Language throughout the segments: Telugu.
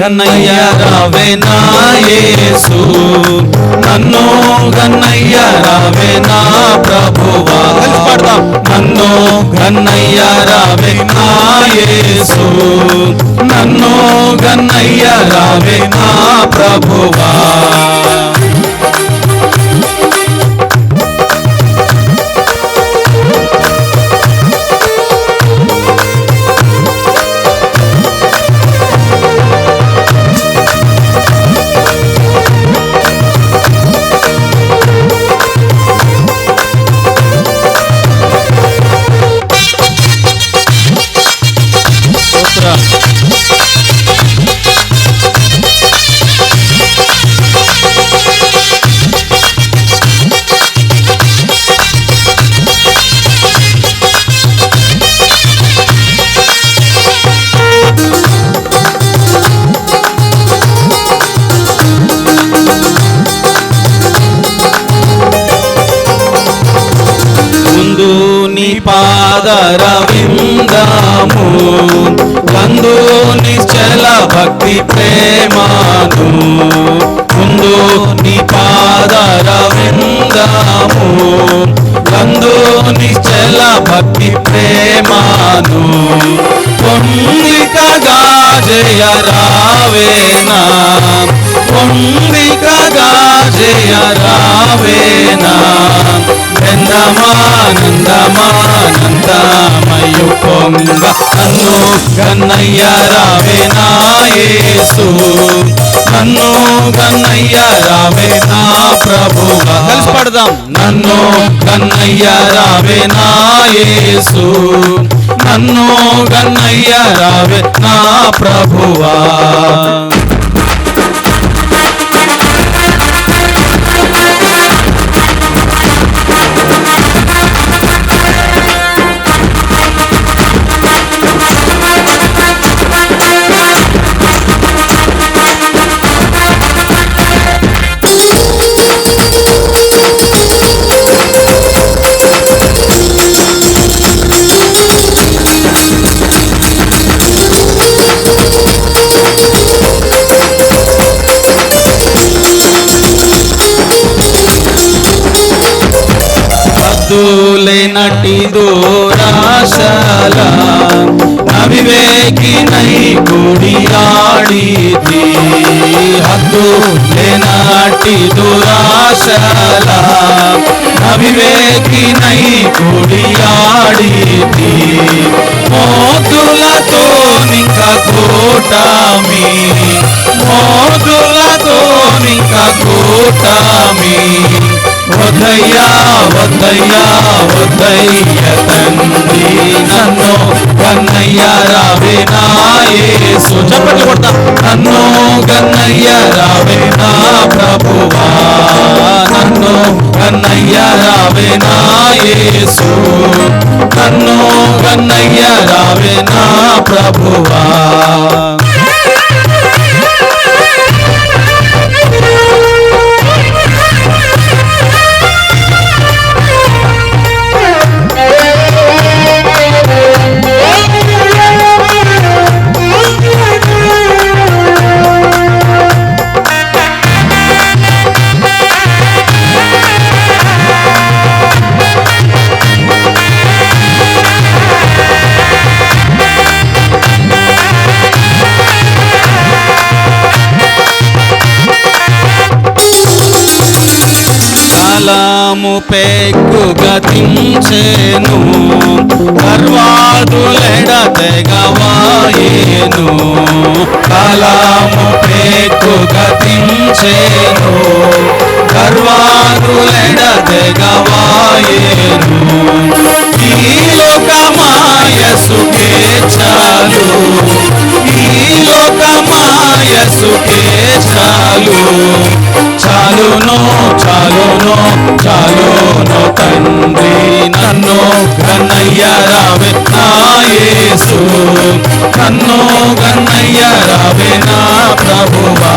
గన్నయ్య రావేనాయేసు నన్ను గన్నయ్య రావేనా ప్రభువా. నన్ను గన్నయ్య రావేనాయేసు నన్ను గన్నయ్య రావేనా ప్రభువా. పాదరవిందాము. కందు నిశ్చల భక్తి ప్రేమాను. ముందు నీ పాదర విందాము నిశ్చల భక్తి ప్రేమాను. పొందికగా జయ రావేనా. పొందికగా జయ రావేనా నందమానందమానందమయు పొంగ నన్ను గన్నయ్య రావే నా యేసు. నన్ను గన్నయ్య రావే నా ప్రభువా కలిసి పడదాం. నన్ను గన్నయ్య రావే నా యేసు. నన్ను గన్నయ్య రావే నా ప్రభువా. హద్దులేనటి దూరాశల అవివేకినై గుడియాడితి హద్దులేనటి దురాశల అవివేకినై గుడియాడితి మోతులతో నింక కూటమి మోతులతో నింక కూటమి వద్దయ్యా వద్దయ్యా వద్దయ్య తండ్రి నన్ను కన్నయ్య రావే నా యేసు. చప్పట్లు కొడతా. నన్ను కన్నయ్య రావేనా ప్రభువా. నన్ను కన్నయ్య రావే యేసు. నన్ను కన్నయ్య రావేనా ప్రభువా. కాలము పెక్కు గతించేను గర్వాదులెడ తెగవాయేను. కాలము పెక్కు గతించేను గర్వాదులెడ తెగవాయేను. ఈ లోకమాయసుకే చాలు ఈ లోకమాయసుకే చాలు చాలును చాలును చాలును తండ్రి నన్ను గన్నయ్య రావే నా యేసు. నన్ను గన్నయ్య రావే నా ప్రభువా.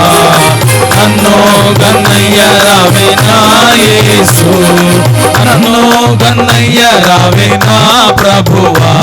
నన్ను గన్నయ్య రావే నా యేసు. నన్ను గన్నయ్య రావే నా ప్రభువా.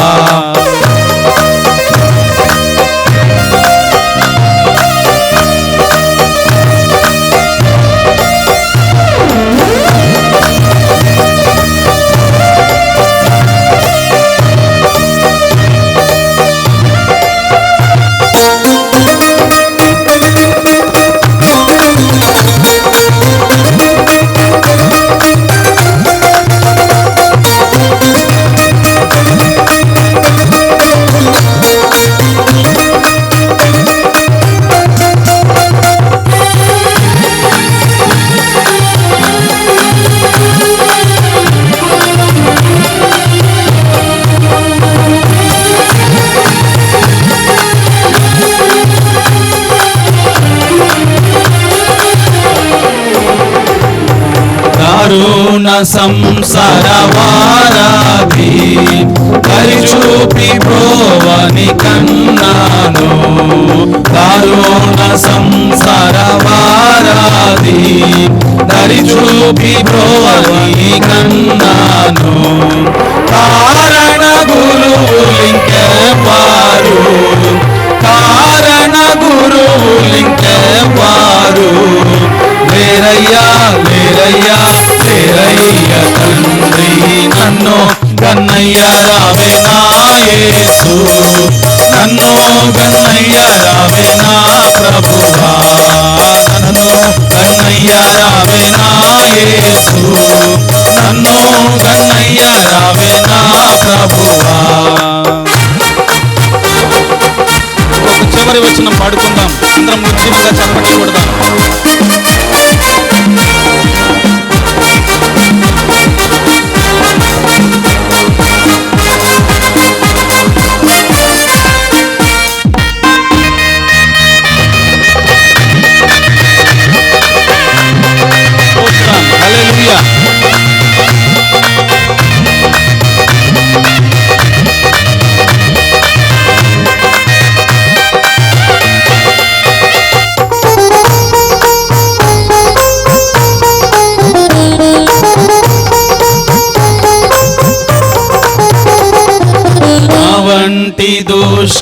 దారుణ సంసార వారాది పరిచూపి ప్రోవని కన్నాను. దారుణ సంసార వారాది దరిచూపి ప్రోవని కన్నాను. కారణ గురువు గురువులింకెవ్వారు కారణ గురువు గురువులింకెవ్వారు లేరయ్యా లేరయ్యా లేరయ్య తండ్రి నన్ను గన్నయ్య రావేనాయేసు నన్ను గన్నయ్య రావేనా ప్రభువా. నన్ను గన్నయ్య రావేనాయేసు నన్ను గన్నయ్య రావేనా ప్రభువా. ఒక చివరి వచ్చిన పాడుకుందాం. అందరం ఉద్యమంగా చప్పట్లు కొడదాం.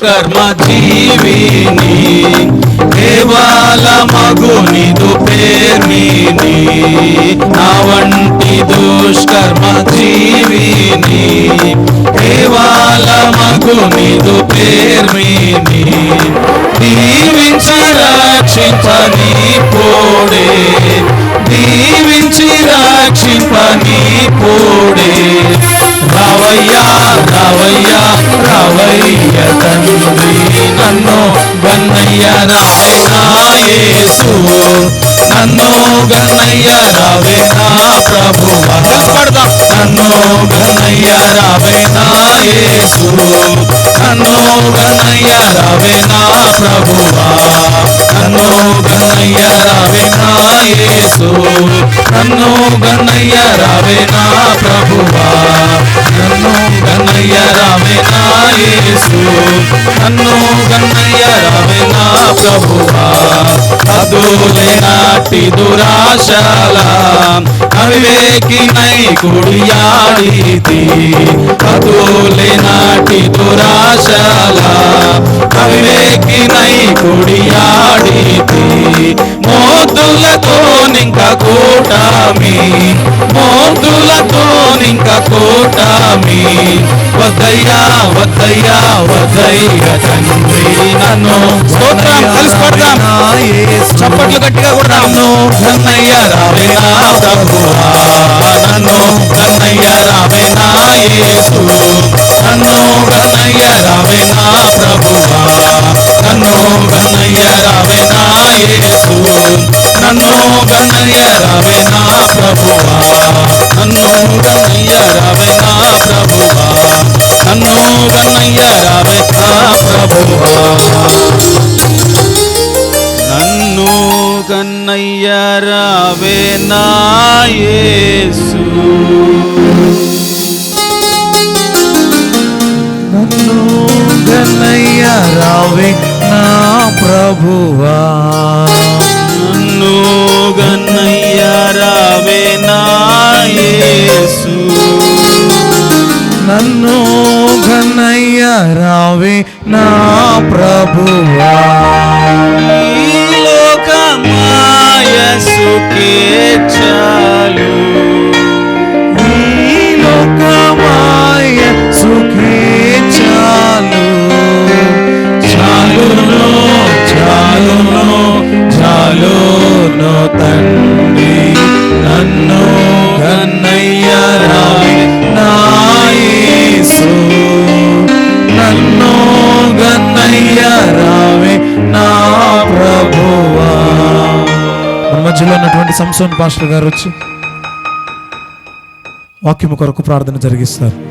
దుష్కర్మ జీవిని కేవల మగునిదు పేర్మిని నా. వంటి దుష్కర్మ జీవిని కేవల మగునిదు పేర్మిని దీవించ రక్షించని పోడే దీవించి రక్షింపని పోడే. రవయ్యా రవయ్యా రావయ్య తండ్రి నన్ను గన్నయ్య రావే నాయసు నన్ను గన్నయ్య రావే నా ప్రభువా నన్ను గన్నయ్య రావే నాయసు నన్ను గన్నయ్య రావే నా ప్రభువా నన్ను గన్నయ్య రావే నన్ను గన్నయ్య రావే ప్రభువా రావే నా యేసు. నన్ను గన్నయ్య రావే నా ప్రభువా. అదులే నాటి దురాశల అవివేకి నై కుడియాడితి అదులే నాటి దురాశల అవివేకి నై కుడియాడితి మోతులతో ఇంకా కూటమి మోతులతో ఇంకా నింక కూటమి. వద్దయ్యా వద్దయ్యా వద్దయ్య తండ్రి నన్ను. స్తోత్రం కలిసి పడదాం. చప్పట్లు గట్టిగా కూడా నన్ను. గన్నయ్య రావే నా ప్రభువా నన్ను. గన్నయ్య రావే నా యేసు. నన్ను గన్నయ్య రావే నా ప్రభువా నన్ను. యేసు. నన్ను గన్నయ్య రావే నా ప్రభువా నన్ను. గన్నయ్య రావే నా ప్రభువా. నన్ను గన్నయ్య రావే నా ప్రభువా. నన్ను కన్నయ్య రావే నా యేసు. తండ్రి నన్ను కన్నయ్య రావి నాయసు నన్ను గన్నయ్య రావే నా ప్రభువా. మన మధ్యలో ఉన్నటువంటి సంసోన్ పాస్టర్ గారు వచ్చి వాక్యము కొరకు ప్రార్థన జరిగిస్తారు.